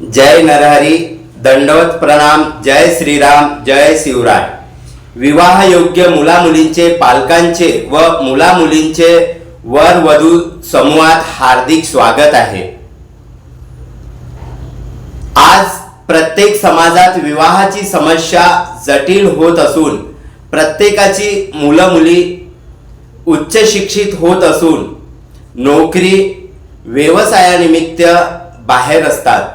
जय नरहरी दंडवत प्रणाम जय श्रीराम जय शिवराय. विवाह योग्य मुला मुलींचे पालकांचे व मुला मुलींचे वर वधू समूहात हार्दिक स्वागत आहे. आज प्रत्येक समाजात विवाहाची समस्या जटिल होत असून प्रत्येकाची मुलं मुली उच्च शिक्षित होत असून नोकरी व्यवसायानिमित्त बाहेर असतात.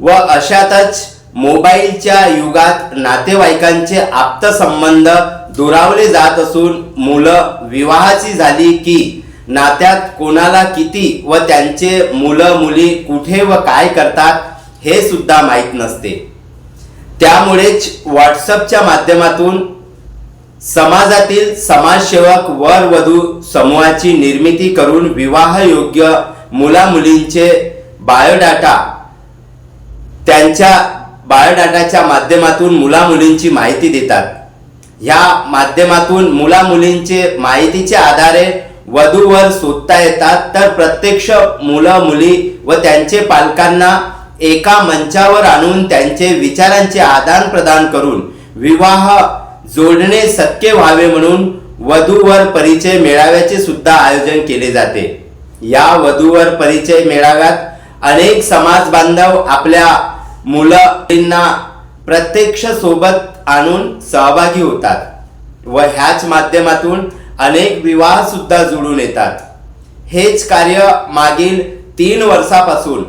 व अशातच मोबाईलच्या युगात नातेवाईकांचे आप्तसंबंध दुरावले जात असून मुलं विवाहाची झाली की नात्यात कोणाला किती व त्यांचे मुलं मुली कुठे व काय करतात हे सुद्धा माहीत नसते. त्यामुळेच व्हॉट्सअपच्या माध्यमातून समाजातील समाजसेवक वर वधू समूहाची निर्मिती करून विवाहयोग्य मुलामुलींचे बायोडाटा त्यांच्या बायोडाटाच्या माध्यमातून मुला मुलींची माहिती देतात. ह्या माध्यमातून मुला मुलींचे माहितीच्या आधारे वधूवर शोधता येतात तर प्रत्यक्ष मुलं मुली व त्यांचे पालकांना एका मंचावर आणून त्यांचे विचारांचे आदान प्रदान करून विवाह जोडणे शक्य व्हावे म्हणून वधूवर परिचय मेळाव्याचे सुद्धा आयोजन केले जाते. या वधूवर परिचय मेळाव्यात अनेक समाज बांधव आपल्या मुलांना प्रत्यक्ष सोबत आणून सहभागी होतात व ह्याच माध्यमातून अनेक विवाह सुद्धा जुळून येतात. हेच कार्य मागील तीन वर्षापासून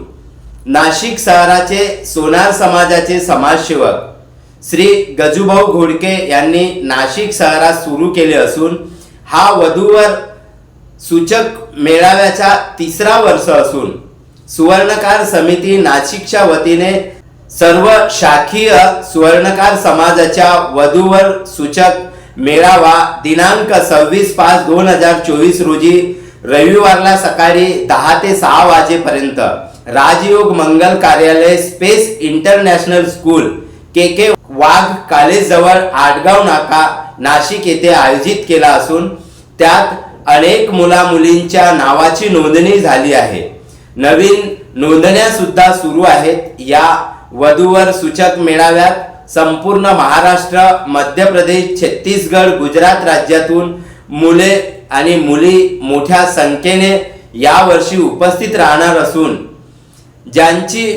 नाशिक शहराचे सोनार समाजाचे समाजसेवक श्री गजूभाऊ घोडके यांनी नाशिक शहरात सुरू केले असून हा वधूवर सूचक मेळाव्याचा तिसरा वर्ष असून सुवर्णकार समिती नाशिकच्या वतीने सर्व शाखीय सुवर्णकार समाजाच्या वधूवर सूचक मेळावा दिनांक सव्वीस पाच दोन हजार चोवीस रोजी रविवारला सकाळी दहा ते सहा वाजेपर्यंत. राजयोग मंगल कार्यालय space international school K K Wagh college जवळ आडगाव नाका नाशिक येथे आयोजित केला असून त्यात अनेक मुला मुलींच्या नावाची नोंदणी झाली आहे. नवीन नोंदण्या सुद्धा सुरू आहेत. या वधूवर सूचक मेळाव्यात संपूर्ण महाराष्ट्र मध्य प्रदेश छत्तीसगड गुजरात राज्यातून मुले आणि मुली मोठ्या संख्येने यावर्षी उपस्थित राहणार असून ज्यांची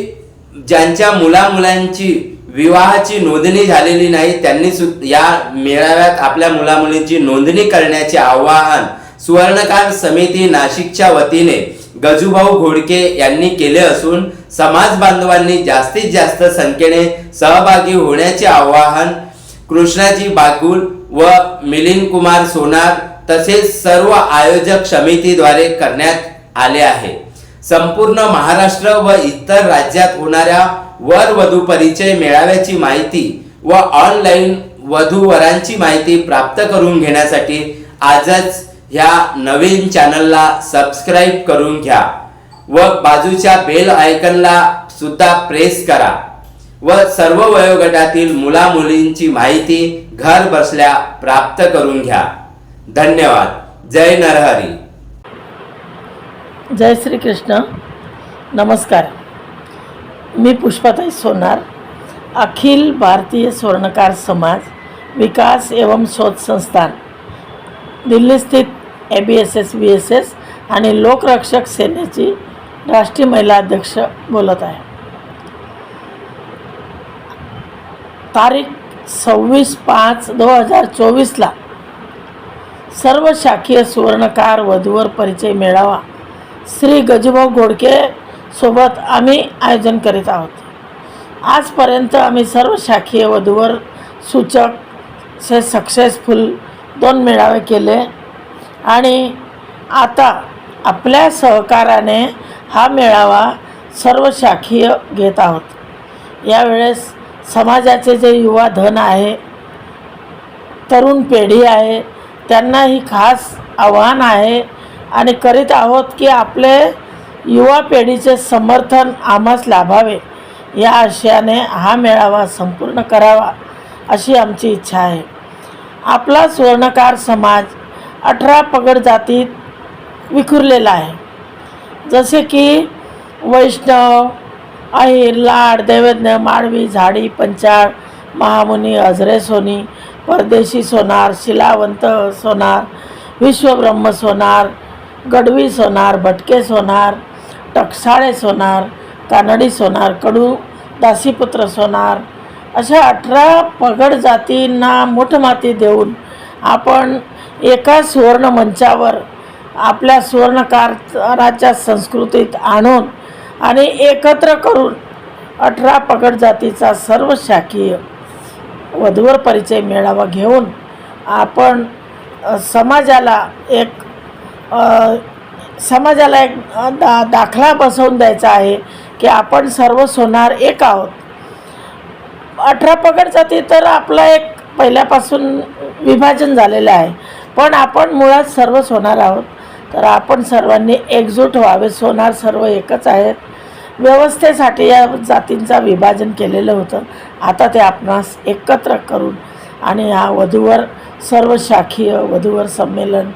ज्यांच्या मुला मुलांची विवाहाची नोंदणी झालेली नाही त्यांनी सु या मेळाव्यात आपल्या मुलामुलींची नोंदणी करण्याचे आवाहन सुवर्णकार समिती नाशिकच्या वतीने गजूभाऊ घोडके यांनी केले असून समाज बांधवांनी जास्तीत जास्त संख्येने सहभागी होण्याचे आवाहन कृष्णाजी बागुल व मिलिंद कुमार सोनार तसेच सर्व आयोजक समितीद्वारे करण्यात आले आहे. संपूर्ण महाराष्ट्र व इतर राज्यात होणाऱ्या वर वधू परिचय मेळाव्याची माहिती व ऑनलाईन वधूवरांची माहिती प्राप्त करून घेण्यासाठी आजच ह्या नवीन चॅनलला सबस्क्राईब करून घ्या. व बाजूच्या बेल आयकनला सुद्धा प्रेस करा. व सर्व वयोगटातील मुला मुलींची माहिती घर बसल्या प्राप्त करून घ्या. धन्यवाद. जय नरहरी. जय श्री कृष्ण नमस्कार. मी पुष्पाताई सोनार अखिल भारतीय स्वर्णकार समाज विकास एवं शोध संस्थान दिल्ली स्थित A B S S B S S आणि लोकरक्षक सेनेची राष्ट्रीय महिला अध्यक्ष बोलत आहे. तारीख सव्वीस पाच दोन हजार चोवीसला सर्व शाखीय सुवर्णकार वधूवर परिचय मेळावा. श्री गजूभाऊ घोडके सोबत आम्ही आयोजन करीत आहोत. आजपर्यंत आम्ही सर्व शाखीय वधूवर सूचक से सक्सेसफुल दोन मेळावे केले आणि आता आपल्या सहकाराने हा मेळावा सर्व शाखीय घेत आहोत. यावेळेस समाजाचे जे युवा धन आहे तरुण पिढी आहे त्यांना ही खास आव्हान आहे आणि करीत आहोत की आपले युवा पिढीचे समर्थन आम्हास लाभावे. या आशयाने हा मेळावा संपूर्ण करावा अशी आमची इच्छा आहे. आपला सुवर्णकार समाज अठरा पगड जातीत विखुरलेला आहे. जसे की वैष्णव अहिर लाड दैवज्ञ माळवी झाडी पंचाळ महामुनी अजरे सोनी परदेशी सोनार शिलावंत सोनार विश्वब्रह्म सोनार गडवी सोनार भटके सोनार टकसाळे सोनार कानडी सोनार कडू दासीपुत्र सोनार अशा अठरा पगड जातींना मोठमाती देऊन आपण एका सुवर्ण मंचावर आपल्या सुवर्णकाराच्या संस्कृतीत आणून आणि एकत्र करून अठरा पगड जातीचा सर्व शाखीय वधूवर परिचय मेळावा घेऊन आपण समाजाला एक समाजाला एक दा दाखला बसवून द्यायचा आहे की आपण सर्व सोनार एक आहोत. अठरा पगड जाती तर आपलं एक पहिल्यापासून विभाजन झालेलं आहे. पण आपण मुळात सर्व सोनार आहोत. तर आपण सर्वांनी एकजूट व्हावे. सोनार सर्व एकच आहेत. व्यवस्थेसाठी या जातींचा विभाजन केलेलं होतं. आता ते आपणास एकत्र करून आणि हा वधूवर सर्व शाखीय वधूवर संमेलन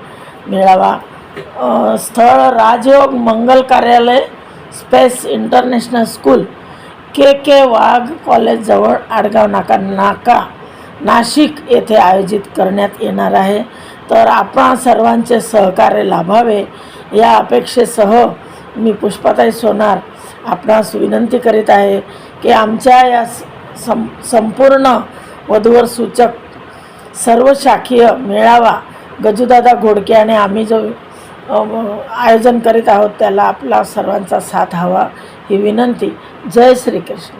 मेळावा स्थळ राजयोग मंगल कार्यालय space international school K K Wagh कॉलेजजवळ Adgaon नाका नाका नाशिक येथे आयोजित करण्यात येणार आहे. तर आपण सर्वांचे सहकार्य लाभावे. या अपेक्षेसह मी पुष्पाताई सोनार आपणास विनंती करीत आहे की आमच्या या स- सं संपूर्ण वधूवर सूचक सर्व शाखीय मेळावा गजूदादा घोडके आणि आम्ही जो आयोजन करीत आहोत त्याला आपला सर्वांचा साथ हवा ही विनंती. जय श्रीकृष्ण.